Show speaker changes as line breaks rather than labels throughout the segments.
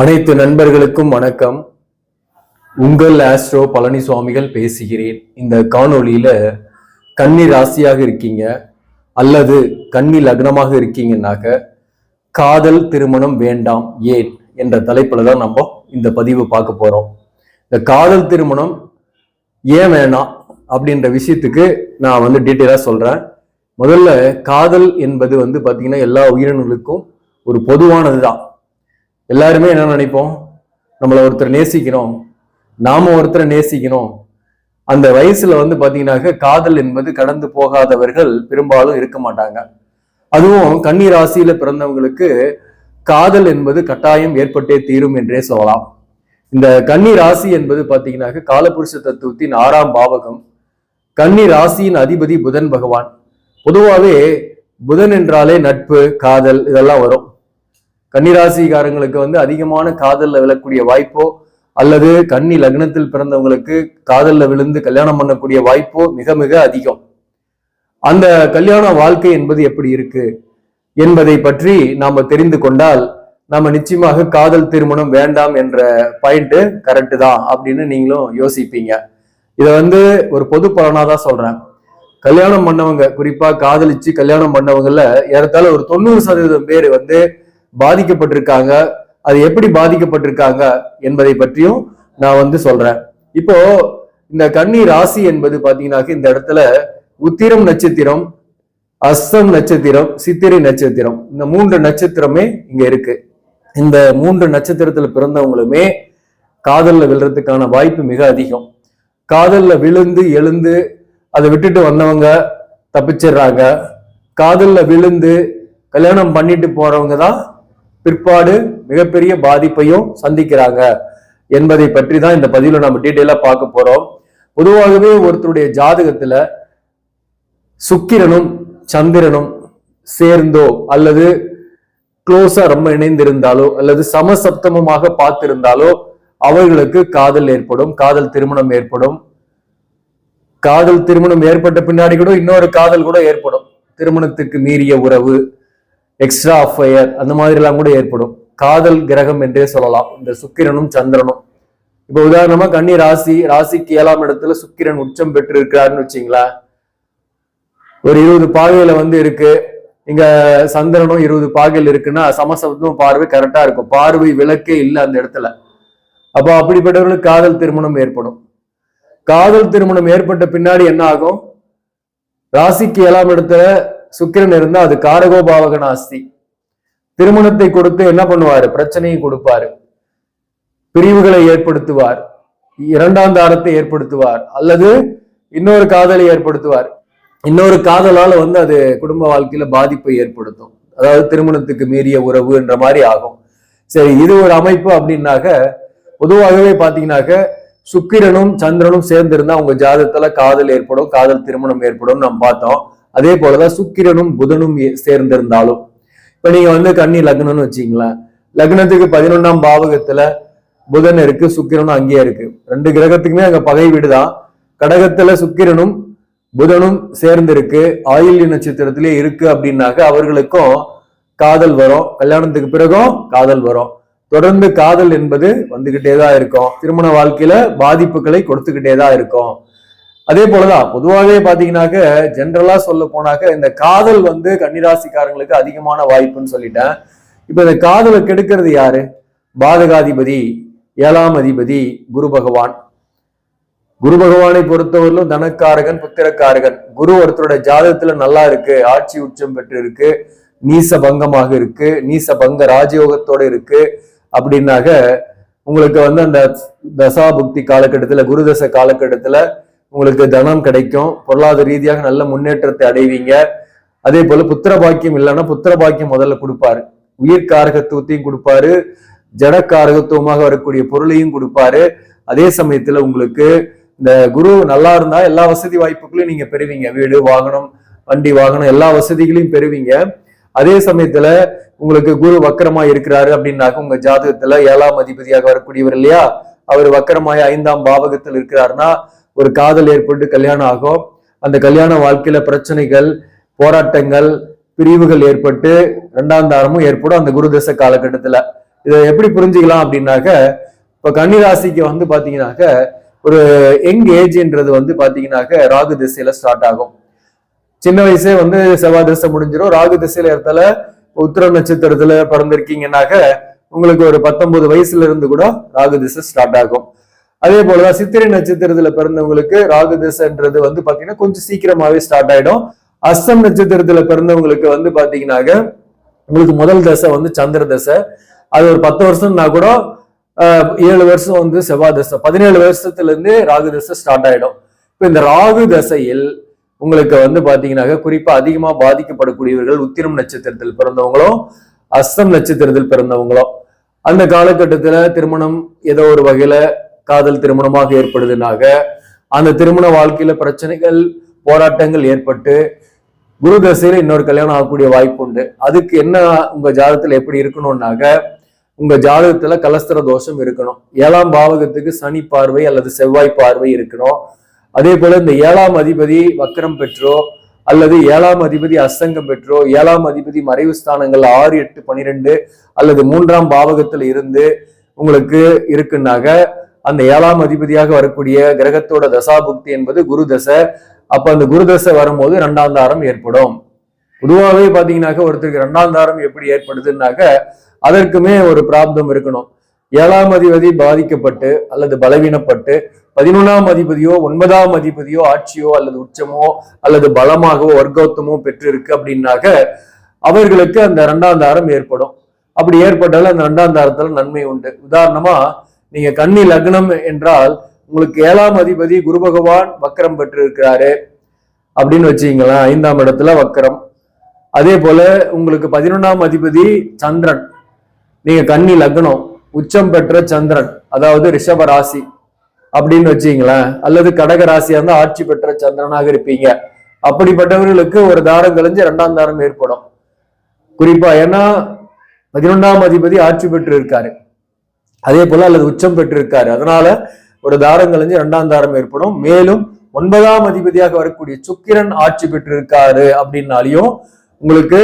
அனைத்து நண்பர்களுக்கும் வணக்கம். உங்கள் ஆஸ்ட்ரோ பழனி சுவாமிகள் பேசுகிறேன். இந்த காணொளியில கன்னி ராசியாக இருக்கீங்க அல்லது கன்னி லக்னமாக இருக்கீங்கன்னாக்க காதல் திருமணம் வேண்டாம் ஏன் என்ற தலைப்புல தான் நம்ம இந்த பதிவு பார்க்க போறோம். இந்த காதல் திருமணம் ஏன் வேணாம் அப்படின்ற விஷயத்துக்கு நான் வந்து டீட்டெயிலாக சொல்றேன். முதல்ல காதல் என்பது வந்து பார்த்தீங்கன்னா எல்லா உயிரினங்களுக்கும் ஒரு பொதுவானது தான் எல்லாருமே என்ன நினைப்போம்? நம்மளை ஒருத்தர் நேசிக்கணும் நாம ஒருத்தரை நேசிக்கணும் அந்த வயசுல வந்து பாத்தீங்கன்னாக்க காதல் என்பது கடந்து போகாதவர்கள் பெரும்பாலும் இருக்க மாட்டாங்க. அதுவும் கன்னி ராசியில பிறந்தவங்களுக்கு காதல் என்பது கட்டாயம் ஏற்பட்டே தீரும் என்றே சொல்லலாம். இந்த கன்னி ராசி என்பது பாத்தீங்கன்னாக்க காலபுருஷ தத்துவத்தின் ஆறாம் பாவகம். கன்னி ராசியின் அதிபதி புதன் பகவான். பொதுவாகவே புதன் என்றாலே நட்பு காதல் இதெல்லாம் வரும். கன்னிராசிக்காரங்களுக்கு வந்து அதிகமான காதலில் விழக்கூடிய வாய்ப்போ அல்லது கன்னி லக்னத்தில் பிறந்தவங்களுக்கு காதலில் விழுந்து கல்யாணம் பண்ணக்கூடிய வாய்ப்போ மிக மிக அதிகம். அந்த கல்யாண வாழ்க்கை என்பது எப்படி இருக்கு என்பதை பற்றி நாம தெரிந்து கொண்டால் நாம் நிச்சயமாக காதல் திருமணம் வேண்டாம் என்ற பாயிண்ட் கரெக்டு தான் அப்படின்னு நீங்களும் யோசிப்பீங்க. இதை வந்து ஒரு பொது பலனாக தான் சொல்றேன். கல்யாணம் பண்ணவங்க குறிப்பா காதலிச்சு கல்யாணம் பண்ணவங்கல ஏறத்தாழ ஒரு தொண்ணூறு சதவீதம் பேர் வந்து பாதிக்கப்பட்டிருக்காங்க. அது எப்படி பாதிக்கப்பட்டிருக்காங்க என்பதை பற்றியும் நான் வந்து சொல்றேன். இப்போ இந்த கன்னி ராசி என்பது பாத்தீங்கன்னாக்க இந்த இடத்துல உத்திரம் நட்சத்திரம் அஸ்தம் நட்சத்திரம் சித்திரை நட்சத்திரம். இந்த மூன்று நட்சத்திரமே இங்க இருக்கு. இந்த மூன்று நட்சத்திரத்துல பிறந்தவங்களுமே காதல்ல விழுறதுக்கான வாய்ப்பு மிக அதிகம். காதல்ல விழுந்து எழுந்து அதை விட்டுட்டு வந்தவங்க தப்பிச்சிடுறாங்க. காதல்ல விழுந்து கல்யாணம் பண்ணிட்டு போறவங்க தான் பிற்பாடு மிகப்பெரிய பாதிப்பையும் சந்திக்கிறாங்க என்பதை பற்றி தான் இந்த பதிவில் நம்ம டீட்டெயிலாக பார்க்க போகிறோம் பொதுவாகவே ஒருத்தருடைய ஜாதகத்தில் சுக்கிரனும் சந்திரனும் சேர்ந்தோ அல்லது க்ளோஸா ரொம்ப இணைந்திருந்தாலோ அல்லது சமசப்தமமாக பார்த்திருந்தாலோ அவர்களுக்கு காதல் ஏற்படும் காதல் திருமணம் ஏற்படும். காதல் திருமணம் ஏற்பட்ட பின்னாடி கூட இன்னொரு காதல் கூட ஏற்படும். திருமணத்துக்கு மீறிய உறவு எக்ஸ்ட்ரா அஃபயர் அந்த மாதிரிலாம் கூட ஏற்படும். காதல் கிரகம் என்றே சொல்லலாம். இந்த சுக்கிரனும் சந்திரனும். இப்போ உதாரணமா கன்னி ராசி ராசிக்கு ஏழாம் இடத்துல சுக்கிரன் உச்சம் பெற்று இருக்கிறாருன்னு வச்சிங்களா? ஒரு இருபது பாகையில வந்து இருக்கு. இங்க சந்திரனும் இருபது பாகையில் இருக்குன்னா சமசப்தமும் பார்வை கரெக்டா இருக்கும். பார்வை விளக்கே இல்லை அந்த இடத்துல. அப்போ அப்படிப்பட்டவர்களுக்கு காதல் திருமணம் ஏற்படும். காதல் திருமணம் ஏற்பட்ட பின்னாடி என்ன ஆகும்? ராசிக்கு ஏழாம் இடத்துல சுக்கிரன் இருந்தா அது காரகோபாவக நாஸ்தி திருமணத்தை கொடுத்து என்ன பண்ணுவாரு? பிரச்சனையை கொடுப்பாரு. பிரிவுகளை ஏற்படுத்துவார். இரண்டாம் தாரத்தை ஏற்படுத்துவார். அல்லது இன்னொரு காதலை ஏற்படுத்துவார். இன்னொரு காதலால வந்து அது குடும்ப வாழ்க்கையில பாதிப்பை ஏற்படுத்தும். அதாவது திருமணத்துக்கு மீறிய உறவு என்ற மாதிரி ஆகும். சரி இது ஒரு அமைப்பு அப்படின்னாக்க பொதுவாகவே பாத்தீங்கன்னாக்க சுக்கிரனும் சந்திரனும் சேர்ந்திருந்தா உங்க ஜாதகத்துல காதல் ஏற்படும் காதல் திருமணம் ஏற்படும் நம்ம பார்த்தோம். அதே போலதான் சுக்கிரனும் புதனும் சேர்ந்திருந்தாலும். இப்ப நீங்க வந்து கன்னி லக்னம்னு வச்சீங்களேன் லக்னத்துக்கு பதினொன்னாம் பாவகத்துல புதன் இருக்கு சுக்கிரனும் அங்கேயே இருக்கு. ரெண்டு கிரகத்துக்குமே அங்க பகை வீடுதான். கடகத்துல சுக்கிரனும் புதனும் சேர்ந்திருக்கு. ஆயில்ய நட்சத்திரத்திலே இருக்கு அப்படின்னாக்க அவர்களுக்கும் காதல் வரும். கல்யாணத்துக்கு பிறகும் காதல் வரும். தொடர்ந்து காதல் என்பது வந்துகிட்டே தான் இருக்கும். திருமண வாழ்க்கையில பாதிப்புகளை கொடுத்துக்கிட்டே தான் இருக்கும். அதே போலதான் பொதுவாகவே பாத்தீங்கன்னாக்க ஜென்ரலா சொல்ல போனாக்க இந்த காதல் வந்து கன்னிராசிக்காரங்களுக்கு அதிகமான வாய்ப்புன்னு சொல்லிட்டேன். இப்ப இந்த காதலை கெடுக்கிறது யாரு? பாதகாதிபதி ஏழாம் அதிபதி குரு பகவான். குரு பகவானை பொறுத்தவரையிலும் தனக்காரகன் புத்திரக்காரகன். குரு ஒருத்தருடைய ஜாதகத்துல நல்லா இருக்கு ஆட்சி உச்சம் பெற்று இருக்கு நீச பங்கமாக இருக்கு நீச பங்க ராஜயோகத்தோட இருக்கு. அப்படின்னாக்க உங்களுக்கு வந்து அந்த தசாபுக்தி காலகட்டத்துல குருதச காலகட்டத்துல உங்களுக்கு தனம் கிடைக்கும். பொருளாதார ரீதியாக நல்ல முன்னேற்றத்தை அடைவீங்க. அதே போல புத்திர பாக்கியம் இல்லைன்னா புத்திர பாக்கியம் முதல்ல கொடுப்பாரு. உயிர் காரகத்துவத்தையும் கொடுப்பாரு. ஜடக்காரகத்துவமாக வரக்கூடிய பொருளையும் கொடுப்பாரு. அதே சமயத்துல உங்களுக்கு இந்த குரு நல்லா இருந்தா எல்லா வசதி வாய்ப்புகளையும் நீங்க பெறுவீங்க. வீடு வாகனம் வண்டி வாகனம் எல்லா வசதிகளையும் பெறுவீங்க. அதே சமயத்துல உங்களுக்கு குரு வக்கரமா இருக்கிறாரு அப்படின்னாக்க உங்க ஜாதகத்துல ஏழாம் அதிபதியாக வரக்கூடியவர் இல்லையா? அவர் வக்கரமாய ஐந்தாம் பாவகத்தில் இருக்கிறாருன்னா ஒரு காதல் ஏற்பட்டு கல்யாணம் ஆகும். அந்த கல்யாண வாழ்க்கையில பிரச்சனைகள் போராட்டங்கள் பிரிவுகள் ஏற்பட்டு இரண்டாம் தாரமும் ஏற்படும் அந்த குரு தசை காலகட்டத்துல. இதை எப்படி புரிஞ்சுக்கலாம் அப்படின்னாக்க இப்ப கன்னிராசிக்கு வந்து பாத்தீங்கன்னாக்க ஒரு யங் ஏஜ்ன்றது வந்து பாத்தீங்கன்னாக்க ராகு திசையில ஸ்டார்ட் ஆகும். சின்ன வயசே வந்து செவ்வாய் திசை முடிஞ்சிடும் ராகு திசையில இடத்துல உத்திர நட்சத்திரத்துல பிறந்திருக்கீங்கன்னாக்க உங்களுக்கு ஒரு பத்தொன்பது வயசுல இருந்து கூட ராகு திசை ஸ்டார்ட் ஆகும். அதே போலதான் சித்திரை நட்சத்திரத்துல பிறந்தவங்களுக்கு ராகு திசைன்றது வந்து பாத்தீங்கன்னா கொஞ்சம் சீக்கிரமாவே ஸ்டார்ட் ஆயிடும். அஸ்தம் நட்சத்திரத்துல பிறந்தவங்களுக்கு வந்து பாத்தீங்கன்னாக்க உங்களுக்கு முதல் தசை வந்து சந்திர தசை. அது ஒரு பத்து வருஷம்னா கூட ஏழு வருஷம் வந்து செவ்வாய் தசை. பதினேழு வருஷத்துல இருந்து ராகு தசை ஸ்டார்ட் ஆயிடும். இப்ப இந்த ராகு தசையில் உங்களுக்கு வந்து பாத்தீங்கன்னாக்க குறிப்பா அதிகமா பாதிக்கப்படக்கூடியவர்கள் உத்திரம் நட்சத்திரத்தில் பிறந்தவங்களும் அஸ்தம் நட்சத்திரத்தில் பிறந்தவங்களும் அந்த காலகட்டத்துல திருமணம் ஏதோ ஒரு வகையில காதல் திருமணமாக ஏற்படுதுனாக அந்த திருமண வாழ்க்கையில பிரச்சனைகள் போராட்டங்கள் ஏற்பட்டு குரு தசையில இன்னொரு கல்யாணம் ஆகக்கூடிய வாய்ப்பு உண்டு. அதுக்கு என்ன உங்க ஜாதகத்துல எப்படி இருக்கணும்னாக உங்க ஜாதகத்துல கலஸ்திர தோஷம் இருக்கணும். ஏழாம் பாவகத்துக்கு சனி பார்வை அல்லது செவ்வாய் பார்வை இருக்கணும். அதே போல இந்த ஏழாம் அதிபதி வக்கரம் பெற்றோ அல்லது ஏழாம் அதிபதி அஸ்தங்கம் பெற்றோ ஏழாம் அதிபதி மறைவு ஸ்தானங்கள் ஆறு எட்டு பனிரெண்டு அல்லது மூன்றாம் பாவகத்துல இருந்து உங்களுக்கு இருக்குன்னாக அந்த ஏழாம் அதிபதியாக வரக்கூடிய கிரகத்தோட தசாபுக்தி என்பது குரு தசை அப்ப அந்த குரு தசை வரும்போது ரெண்டாம் தாரம் ஏற்படும். பொதுவாகவே பாத்தீங்கன்னாக்க ஒருத்தருக்கு ரெண்டாம் தாரம் எப்படி ஏற்படுதுன்னாக்க அதற்குமே ஒரு பிராப்தம் இருக்கணும். ஏழாம் அதிபதி பாதிக்கப்பட்டு அல்லது பலவீனப்பட்டு பதினொன்றாம் அதிபதியோ ஒன்பதாம் அதிபதியோ ஆட்சியோ அல்லது உச்சமோ அல்லது பலமாகவோ வர்க்கோத்தமோ பெற்றிருக்கு அப்படின்னாக்க அவர்களுக்கு அந்த ரெண்டாம் தாரம் ஏற்படும். அப்படி ஏற்பட்டாலும் அந்த ரெண்டாம் தாரத்துல நன்மை உண்டு. உதாரணமா நீங்க கன்னி லக்னம் என்றால் உங்களுக்கு ஏழாம் அதிபதி குரு பகவான் வக்கரம் பெற்று இருக்கிறாரு அப்படின்னு வச்சுக்கலாம் ஐந்தாம் இடத்துல வக்கரம் அதே போல உங்களுக்கு பதினொன்றாம் அதிபதி சந்திரன். நீங்க கன்னி லக்னம் உச்சம் பெற்ற சந்திரன் அதாவது ரிஷப ராசி. அப்படின்னு வச்சீங்களேன் அல்லது கடக ராசியா இருந்தா ஆட்சி பெற்ற சந்திரனாக இருப்பீங்க. அப்படிப்பட்டவர்களுக்கு ஒரு தாரம் கழிஞ்சு இரண்டாம் தாரம் ஏற்படும். குறிப்பா ஏன்னா பதினொன்றாம் அதிபதி ஆட்சி பெற்று இருக்காரு அதே போல அல்லது உச்சம் பெற்றிருக்காரு. அதனால ஒரு தாரம் கழிஞ்சு இரண்டாம் தாரம் ஏற்படும். மேலும் ஒன்பதாம் அதிபதியாக வரக்கூடிய சுக்கிரன் ஆட்சி பெற்றிருக்காரு அப்படின்னாலையும் உங்களுக்கு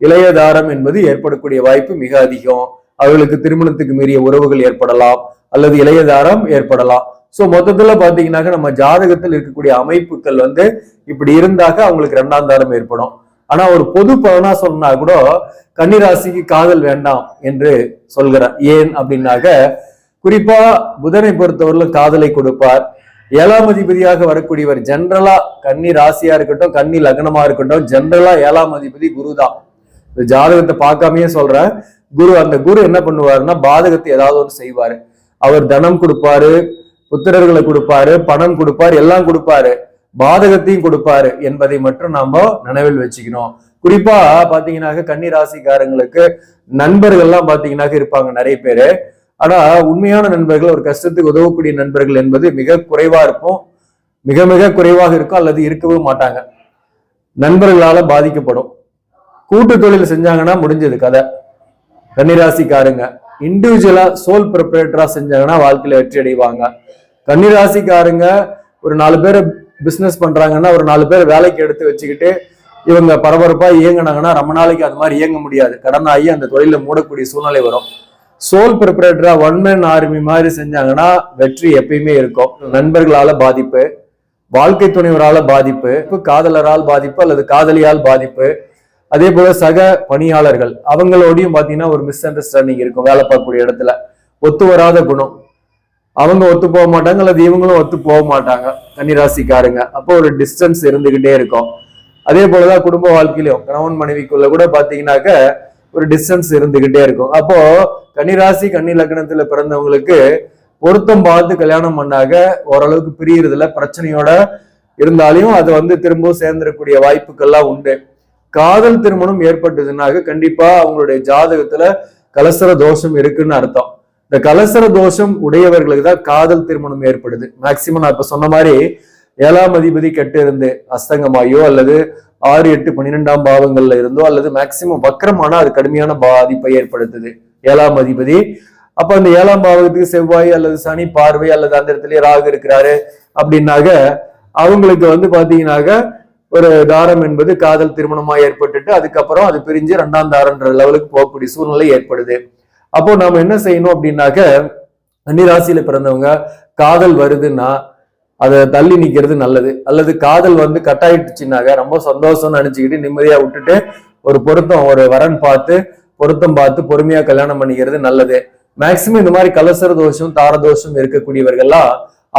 இளைய தாரம் என்பது ஏற்படக்கூடிய வாய்ப்பு மிக அதிகம். அவர்களுக்கு திருமணத்துக்கு மீறிய உறவுகள் ஏற்படலாம் அல்லது இளைய தாரம் ஏற்படலாம். சோ மொத்தத்துல பாத்தீங்கன்னாக்க நம்ம ஜாதகத்தில் இருக்கக்கூடிய அமைப்புகள் வந்து இப்படி இருந்தாக்க அவங்களுக்கு ரெண்டாம் தாரம் ஏற்படும். ஆனா ஒரு பொது பலனா சொன்னா கூட கன்னிராசிக்கு காதல் வேண்டாம் என்று சொல்கிறார் ஏன் அப்படின்னாக்க குறிப்பா புதனை பொறுத்தவரையிலும் காதலை கொடுப்பார். ஏழாம் அதிபதியாக வரக்கூடியவர் ஜென்ரலா கன்னி ராசியா இருக்கட்டும் கன்னி லக்னமா இருக்கட்டும் ஜென்ரலா ஏழாம் அதிபதி குரு தான் இந்த ஜாதகத்தை பார்க்காமயே சொல்றேன். குரு அந்த குரு என்ன பண்ணுவாருன்னா பாதகத்தை ஏதாவது ஒன்று செய்வாரு. அவர் தனம் கொடுப்பாரு புத்திரர்களை கொடுப்பாரு பணம் கொடுப்பாரு எல்லாம் கொடுப்பாரு. பாதகத்தையும் கொடுப்பாரு என்பதை மட்டும் நாம நினைவில் வச்சுக்கணும். குறிப்பா பாத்தீங்கன்னாக்க கன்னி ராசிக்காரங்களுக்கு நண்பர்கள்லாம் பாத்தீங்கன்னாக்க இருப்பாங்க நிறைய பேரு. ஆனா உண்மையான நண்பர்கள் ஒரு கஷ்டத்துக்கு உதவக்கூடிய நண்பர்கள் என்பது மிக குறைவா இருக்கும் மிக மிக குறைவாக இருக்கும் அல்லது இருக்கவே மாட்டாங்க. நண்பர்களால பாதிக்கப்படும். கூட்டு தொழில் செஞ்சாங்கன்னா முடிஞ்சது கதை. கன்னிராசிக்காரங்க இண்டிவிஜுவலா சோல் ப்ரிப்பரேட்டரா செஞ்சாங்கன்னா வாழ்க்கையில வெற்றி அடைவாங்க. கன்னிராசிக்காரங்க ஒரு நாலு பேர் பிஸ்னஸ் பண்றாங்கன்னா ஒரு நாலு பேர் வேலைக்கு எடுத்து வச்சுக்கிட்டு இவங்க பரபரப்பா இயங்குனாங்கன்னா ரொம்ப நாளைக்கு அது மாதிரி இயங்க முடியாது. கடன் ஆகி அந்த தொழில மூடக்கூடிய சூழ்நிலை வரும். சோல் ப்ரிப்பரேட்டரா ஒன் மேன் ஆர்மி மாதிரி செஞ்சாங்கன்னா வெற்றி எப்பயுமே இருக்கும். நண்பர்களால பாதிப்பு வாழ்க்கை துணைவரால பாதிப்பு காதலரால் பாதிப்பு அல்லது காதலியால் பாதிப்பு. அதே போல சக பணியாளர்கள் அவங்களோடையும் பாத்தீங்கன்னா ஒரு மிஸ் அண்டர்ஸ்டாண்டிங் இருக்கும் வேலை பார்க்கக்கூடிய இடத்துல. ஒத்து வராத குணம். அவங்க ஒத்து போக மாட்டாங்க அல்லது இவங்களும் ஒத்து போக மாட்டாங்க. கன்னிராசிக்காரங்க. அப்போ ஒரு டிஸ்டன்ஸ் இருந்துகிட்டே இருக்கும். அதே போலதான் குடும்ப வாழ்க்கையிலும் கணவன் மனைவிக்குள்ள கூட பாத்தீங்கன்னாக்க ஒரு டிஸ்டன்ஸ் இருந்துகிட்டே இருக்கும். அப்போ கன்னிராசி கன்னி லக்னத்துல பிறந்தவங்களுக்கு பொருத்தம் பார்த்து கல்யாணம் பண்ணாக ஓரளவுக்கு பிரியறதுல பிரச்சனையோட இருந்தாலையும் அது வந்து திரும்பவும் சேர்ந்துடக்கூடிய வாய்ப்புகள்லாம் உண்டு. காதல் திருமணம் ஏற்பட்டதுனாக்க கண்டிப்பா அவங்களுடைய ஜாதகத்துல கலசர தோஷம் இருக்குன்னு அர்த்தம். இந்த கலசர தோஷம் உடையவர்களுக்கு தான் காதல் திருமணம் ஏற்படுது. மேக்சிமம் நான் இப்ப சொன்ன மாதிரி ஏழாம் அதிபதி கெட்டு இருந்து அஸ்தங்கமாயோ அல்லது ஆறு எட்டு பன்னிரெண்டாம் பாவங்கள்ல இருந்தோ அல்லது மேக்சிமம் வக்கரமான அது கடுமையான பாதிப்பை ஏற்படுத்துது. ஏழாம் அதிபதி. அப்ப அந்த ஏழாம் பாவத்துக்கு செவ்வாய் அல்லது சனி பார்வை அல்லது அந்த இடத்துலயே ராகு இருக்கிறாரு அப்படின்னாக்க அவங்களுக்கு வந்து பாத்தீங்கன்னாக்க ஒரு தாரம் என்பது காதல் திருமணமா ஏற்பட்டுட்டு அதுக்கப்புறம் அது பிரிஞ்சு ரெண்டாம் தாரம்ன்ற லெவலுக்கு போகக்கூடிய சூழ்நிலை ஏற்படுது. அப்போ நாம என்ன செய்யணும் அப்படின்னாக்க கன்னிராசியில பிறந்தவங்க காதல் வருதுன்னா அதை தள்ளி நிக்கிறது நல்லது. அல்லது காதல் வந்து கட்டாயிட்டுச்சுனாக்க ரொம்ப சந்தோஷம்னு நினைச்சுக்கிட்டு நிம்மதியா விட்டுட்டு ஒரு பொருத்தம் ஒரு வரன் பார்த்து பொருத்தம் பார்த்து பொறுமையா கல்யாணம் பண்ணிக்கிறது நல்லது. மேக்சிமம் இந்த மாதிரி கலசர தோஷம் தார தோஷம் இருக்கக்கூடியவர்கள்லாம்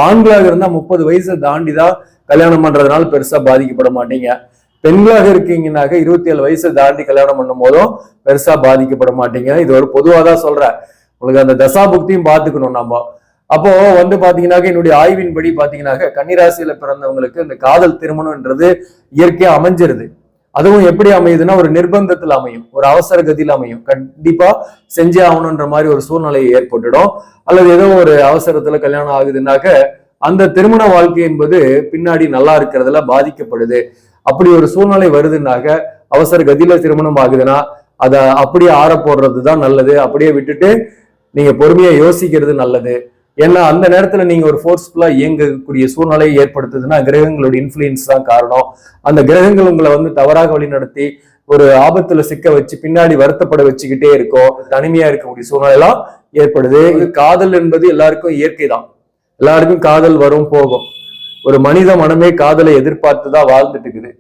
ஆண்களாக இருந்தா முப்பது வயசை தாண்டி தான் கல்யாணம் பண்றதுனால பெருசா பாதிக்கப்பட மாட்டீங்க. பெண்களாக இருக்கீங்கன்னாக்க இருபத்தி ஏழு வயசை தாண்டி கல்யாணம் பண்ணும் போதும் பெருசா பாதிக்கப்பட மாட்டீங்க. இது ஒரு பொதுவா தான் சொல்றேன். உங்களுக்கு அந்த தசாபுக்தியும் பார்த்துக்கணும் நம்ம. அப்போ வந்து பாத்தீங்கன்னாக்க என்னுடைய ஆய்வின்படி பாத்தீங்கன்னாக்க கன்னிராசியில பிறந்தவங்களுக்கு இந்த காதல் திருமணம்ன்றது இயற்கையா அமைஞ்சிருது. அதுவும் எப்படி அமையுதுன்னா ஒரு நிர்பந்தத்தில் அமையும். ஒரு அவசர கதியில் அமையும். கண்டிப்பா செஞ்சே ஆகணுன்ற மாதிரி ஒரு சூழ்நிலையை ஏற்பட்டுடும். அல்லது ஏதோ ஒரு அவசரத்துல கல்யாணம் ஆகுதுன்னாக்க அந்த திருமண வாழ்க்கை என்பது பின்னாடி நல்லா இருக்கிறதுல பாதிக்கப்படுது. அப்படி ஒரு சூழ்நிலை வருதுன்னாக்க அவசர கதியில திருமணம் ஆகுதுன்னா அதை அப்படியே ஆற போடுறது தான் நல்லது. அப்படியே விட்டுட்டு நீங்க பொறுமையா யோசிக்கிறது நல்லது. ஏன்னா அந்த நேரத்துல நீங்க ஒரு ஃபோர்ஸ்ஃபுல்லா இயங்கக்கூடிய சூழ்நிலையை ஏற்படுத்துதுன்னா கிரகங்களோட இன்ஃபுளுயன்ஸ் தான் காரணம். அந்த கிரகங்கள் உங்களை வந்து தவறாக வழிநடத்தி ஒரு ஆபத்துல சிக்க வச்சு பின்னாடி வருத்தப்பட வச்சுக்கிட்டே இருக்கும் தனிமையா இருக்கக்கூடிய சூழ்நிலை எல்லாம் ஏற்படுது. இது காதல் என்பது எல்லாருக்கும் இயற்கை தான். எல்லாருக்கும் காதல் வரும் போகும். ஒரு மனித மனமே காதலை எதிர்பார்த்து தான் வாழ்ந்துட்டு இருக்குது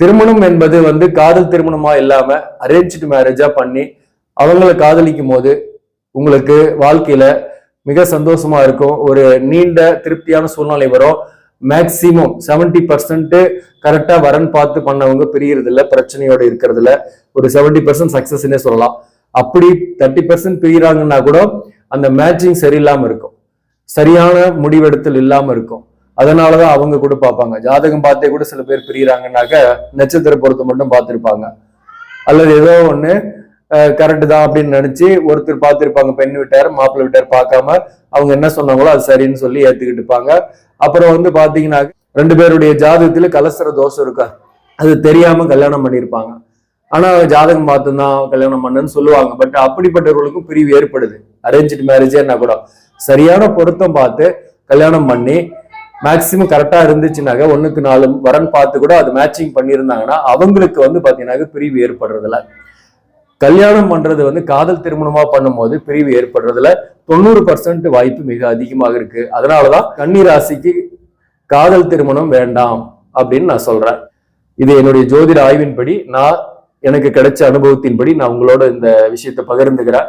திருமணம் என்பது வந்து காதல் திருமணமா இல்லாம அரேஞ்சு மேரேஜா பண்ணி அவங்கள காதலிக்கும் போது உங்களுக்கு வாழ்க்கையில மிக சந்தோஷமா இருக்கும். ஒரு நீண்ட திருப்தியான சூழ்நிலை வரும். மேக்சிமம் செவன்டி பர்சன்ட் கரெக்டா வரன் பார்த்து பண்ணவங்க பிரியறது இல்லை பிரச்சனையோட இருக்கிறது இல்ல ஒரு செவன்டி பர்சன்ட் சக்சஸ்னே சொல்லலாம். அப்படி தேர்ட்டி பர்சன்ட் பிரியறாங்கன்னா கூட அந்த மேட்சிங் சரியில்லாம இருக்கும். சரியான முடிவெடுத்தல் இல்லாம இருக்கும். அதனாலதான் அவங்க கூட பார்ப்பாங்க. ஜாதகம் பார்த்தே கூட சில பேர் பிரியறாங்கன்னாக்க நட்சத்திர பொருத்தம் மட்டும் பார்த்திருப்பாங்க. அல்லது ஏதோ ஒண்ணு கரெக்டு தான் அப்படின்னு நினைச்சு ஒருத்தர் பார்த்திருப்பாங்க பெண் வீட்டார் மாப்பிள்ளை வீட்டார் பார்க்காம அவங்க என்ன சொன்னாங்களோ அது சரின்னு சொல்லி ஏத்துக்கிட்டு இருப்பாங்க. அப்புறம் வந்து பாத்தீங்கன்னா ரெண்டு பேருடைய ஜாதகத்துல கலசர தோஷம் இருக்கா? அது தெரியாம கல்யாணம் பண்ணியிருப்பாங்க. ஆனா ஜாதகம் பார்த்துதான் கல்யாணம் பண்ணுன்னு சொல்லுவாங்க. பட் அப்படிப்பட்டவர்களுக்கும் பிரிவு ஏற்படுது. அரேஞ்சு மேரேஜே என்ன கூட. சரியான பொருத்தம் பார்த்து கல்யாணம் பண்ணி மேக்சிமம் கரெக்டாக இருந்துச்சுனாக்க ஒன்றுக்கு நாலு வரன் பார்த்து கூட அது மேட்சிங் பண்ணியிருந்தாங்கன்னா அவங்களுக்கு வந்து பாத்தீங்கன்னா பிரிவு ஏற்படுறதில்ல. கல்யாணம் பண்ணுறது வந்து காதல் திருமணமாக பண்ணும்போது பிரிவு ஏற்படுறதுல தொண்ணூறு பர்சன்ட் வாய்ப்பு மிக அதிகமாக இருக்கு. அதனாலதான் கன்னி ராசிக்கு காதல் திருமணம் வேண்டாம் அப்படின்னு நான் சொல்கிறேன் இது என்னுடைய ஜோதிட ஆய்வின்படி நான் எனக்கு கிடைச்ச அனுபவத்தின்படி நான் உங்களோட இந்த விஷயத்தை பகிர்ந்துக்கிறேன்.